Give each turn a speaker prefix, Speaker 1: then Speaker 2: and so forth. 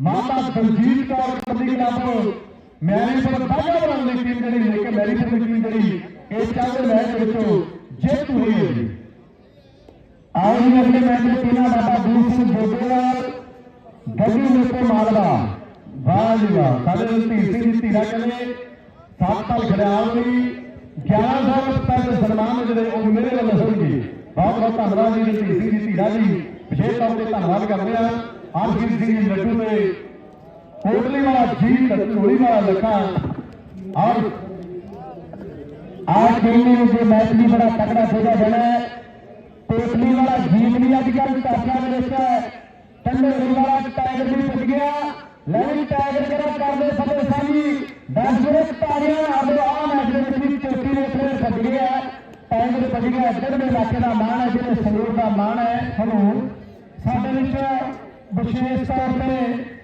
Speaker 1: ਮਾਤਾ ਦਲਜੀਤ ਕੌਰ ਕਬੱਡੀ ਕਲੱਬ। ਮੈਰੀਪੁਰ ਬਾਗਾਵਾਲ ਦੀ ਟੀਮ ਜਿਹੜੀ ਲੈ ਕੇ ਮੈਰੀਪੁਰ ਦੀ ਟੀਮ ਜਿਹੜੀ, ਇਸ ਚੱਲਦੇ ਮੈਚ ਵਿੱਚੋਂ ਜੇਤੂ ਹੋਈ ਹੈ ਜੀ। ਆਓ ਜੀ ਅਗਲੇ ਮੈਚ ਦੇ ਟੀਮਾਂ ਬਾਬਾ ਦੂਰ ਸਿੰਘ ਜੋਗੇਵਾਲ, ਗੱਡੀ ਮੇਤੇ ਮਾਲਵਾ ਵਾਹ ਜੀ ਵਾਹ, ਸਾਡੇ ਧੀਰ ਸਿੰਘ ਧੀਰਾ ਕਹਿੰਦੇ ਸੱਤ ਸਾਲ ਖੜਿਆਲ ਲਈ 1100 ਰੁਪਏ ਦੇ ਸਨਮਾਨ ਜਿਹੜੇ ਉਹ ਮੇਰੇ ਵੱਲੋਂ ਹੋਣਗੇ। ਬਹੁਤ ਬਹੁਤ ਧੰਨਵਾਦ ਜੀ ਧੀਰ ਸਿੰਘ ਧੀਰਾ ਜੀ। ਵਿਸ਼ੇਸ਼ ਤੌਰ ਤੇ ਧੰਨਵਾਦ ਕਰਦੇ ਆ ਆਖਰੀ ਦਿਨ ਲੱਡੂ ਦੇ ਕੋਟਲੀ ਵਾਲਾ ਜੀਤ ਝੋਲੀ ਵਾਲਾ ਲੱਕਾ ਔਰ आज दिल्ली में जो मैच भी बड़ा तगड़ा सोचा बना है कोटली वाला जीत भी आजकल टॉपना में देखता है ठंडे दिल वाला टाइगर भी फट गया लेकिन टाइगर जरा कर दे फतेह साहबी दस मिनट टाइगर अब आ मैच में भी चोटी ने प्लेयर फट गया टाइगर फट गया इधर में इलाके का मान है जिन्हें संगरूर का मान है हनून विशेष तौर पर